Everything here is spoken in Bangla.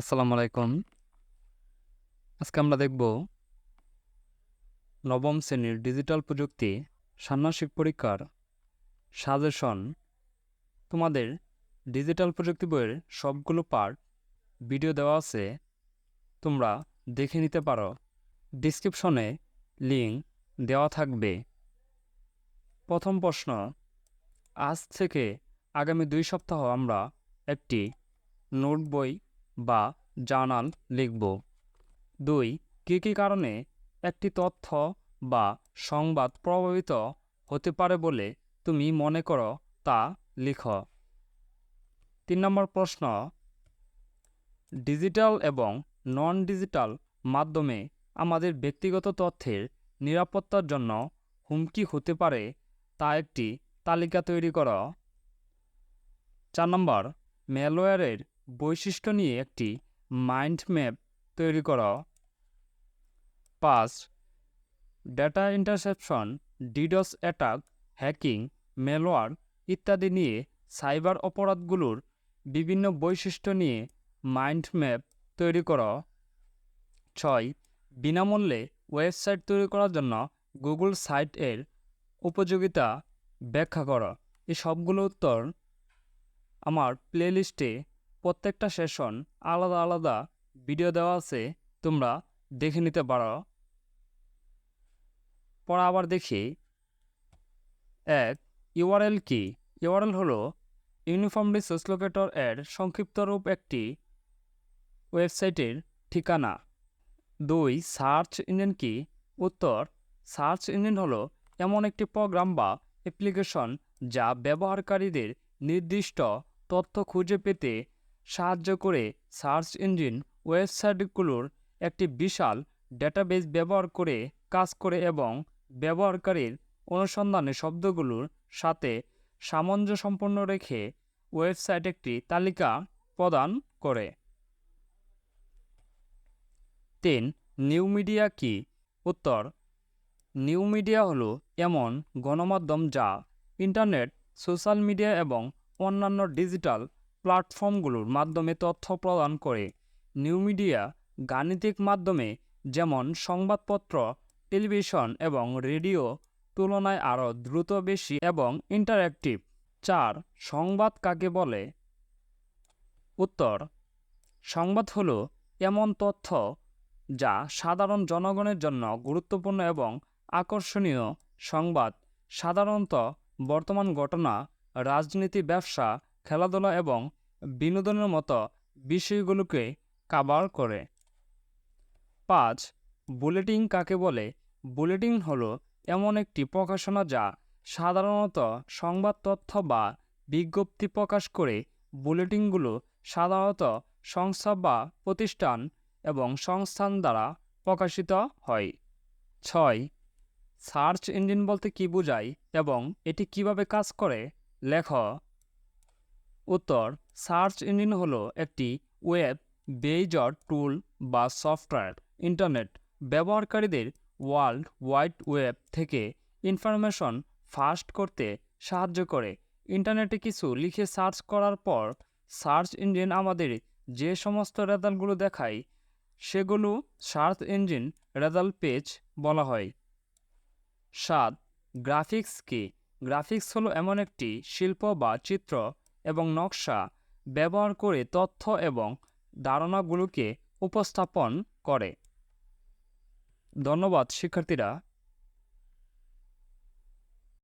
আসসালামু আলাইকুম। আজকে আমরা দেখব নবম শ্রেণির ডিজিটাল প্রযুক্তি ষান্মাসিক পরীক্ষার সাজেশন। তোমাদের ডিজিটাল প্রযুক্তি বইয়ের সবগুলো পার্ট ভিডিও দেওয়া আছে, তোমরা দেখে নিতে পারো। ডিসক্রিপশনে লিঙ্ক দেওয়া থাকবে। প্রথম প্রশ্ন, আজ থেকে আগামী দুই সপ্তাহ আমরা একটি নোট বই বা জার্নাল লিখব। দুই, কী কী কারণে একটি তথ্য বা সংবাদ প্রভাবিত হতে পারে বলে তুমি মনে করো তা লিখ। তিন নম্বর প্রশ্ন, ডিজিটাল এবং নন ডিজিটাল মাধ্যমে আমাদের ব্যক্তিগত তথ্যের নিরাপত্তার জন্য হুমকি হতে পারে তা একটি তালিকা তৈরি করো। চার নম্বর, ম্যালওয়্যারের বৈশিষ্ট্য নিয়ে একটি মাইন্ড ম্যাপ তৈরি করো। পাঁচ, data interception, DDoS attack, hacking malware ইত্যাদি নিয়ে সাইবার অপরাধগুলোর বিভিন্ন বৈশিষ্ট্য নিয়ে মাইন্ড ম্যাপ তৈরি করো। ছয়, বিনামূল্যে ওয়েবসাইট তৈরি করার জন্য গুগল সাইট এর উপযোগিতা ব্যাখ্যা করো। এই সবগুলো উত্তর আমার প্লেলিস্টে প্রত্যেকটা সেশন আলাদা আলাদা ভিডিও দেওয়া আছে, তোমরা দেখে নিতে পারো। পরে আবার দেখি। এক ইউআরএল কি? ইউআরএল হলো ইউনিফর্ম রিসোর্স লোকেটর এর সংক্ষিপ্ত রূপ একটি ওয়েবসাইটের ঠিকানা। দুই, সার্চ ইঞ্জিন কি? উত্তর, সার্চ ইঞ্জিন হলো এমন একটি প্রোগ্রাম বা অ্যাপ্লিকেশন যা ব্যবহারকারীদের নির্দিষ্ট তথ্য খুঁজে পেতে সাহায্য করে সার্চ ইঞ্জিন ওয়েবসাইটগুলোর একটি বিশাল ডেটাবেস ব্যবহার করে কাজ করে এবং ব্যবহারকারীর অনুসন্ধানে শব্দগুলোর সাথে সামঞ্জস্যপূর্ণ রেখে ওয়েবসাইট একটি তালিকা প্রদান করে। তিন, নিউ মিডিয়া কি? উত্তর, নিউ মিডিয়া হলো এমন গণমাধ্যম যা ইন্টারনেট, সোশ্যাল মিডিয়া এবং অন্যান্য ডিজিটাল প্ল্যাটফর্মগুলোর মাধ্যমে তথ্য প্রদান করে। নিউ মিডিয়া, গাণিতিক মাধ্যমে যেমন সংবাদপত্র, টেলিভিশন এবং রেডিও, তুলনায় আরও দ্রুত, বেশি এবং ইন্টারঅ্যাক্টিভ। চার, সংবাদ কাকে বলে? উত্তর, সংবাদ হলো এমন তথ্য যা সাধারণ জনগণের জন্য গুরুত্বপূর্ণ এবং আকর্ষণীয় সংবাদ। সাধারণত বর্তমান ঘটনা, রাজনীতি, ব্যবসা খেলাধুলা এবং বিনোদনের মতো বিষয়গুলোকে কাভার করে। পাঁচ, বুলেটিন কাকে বলে? বুলেটিন হলো এমন একটি প্রকাশনা যা সাধারণত সংবাদ তথ্য বা বিজ্ঞপ্তি প্রকাশ করে। বুলেটিনগুলো সাধারণত সংস্থা বা প্রতিষ্ঠান এবং সংস্থান দ্বারা প্রকাশিত হয়। ছয়, সার্চ ইঞ্জিন বলতে কি বোঝায় এবং এটি কীভাবে কাজ করে? লেখ উত্তর, সার্চ ইঞ্জিন হলো একটি ওয়েব বেজর টুল বা সফটওয়্যার, ইন্টারনেট। ব্যবহারকারীদের ওয়ার্ল্ড ওয়াইড ওয়েব থেকে ইনফরমেশন ফাস্ট করতে সাহায্য করে। ইন্টারনেটে কিছু লিখে সার্চ করার পর, সার্চ ইঞ্জিন আমাদের যে সমস্ত রেজাল্টগুলো দেখায়, সেগুলো সার্চ ইঞ্জিন রেজাল্ট পেজ বলা হয়। সাত, গ্রাফিক্স কি? গ্রাফিক্স হলো এমন একটি শিল্প বা চিত্র এবং নকশা ব্যবহার করে তথ্য এবং ধারণাগুলোকে উপস্থাপন করে। ধন্যবাদ শিক্ষার্থীরা।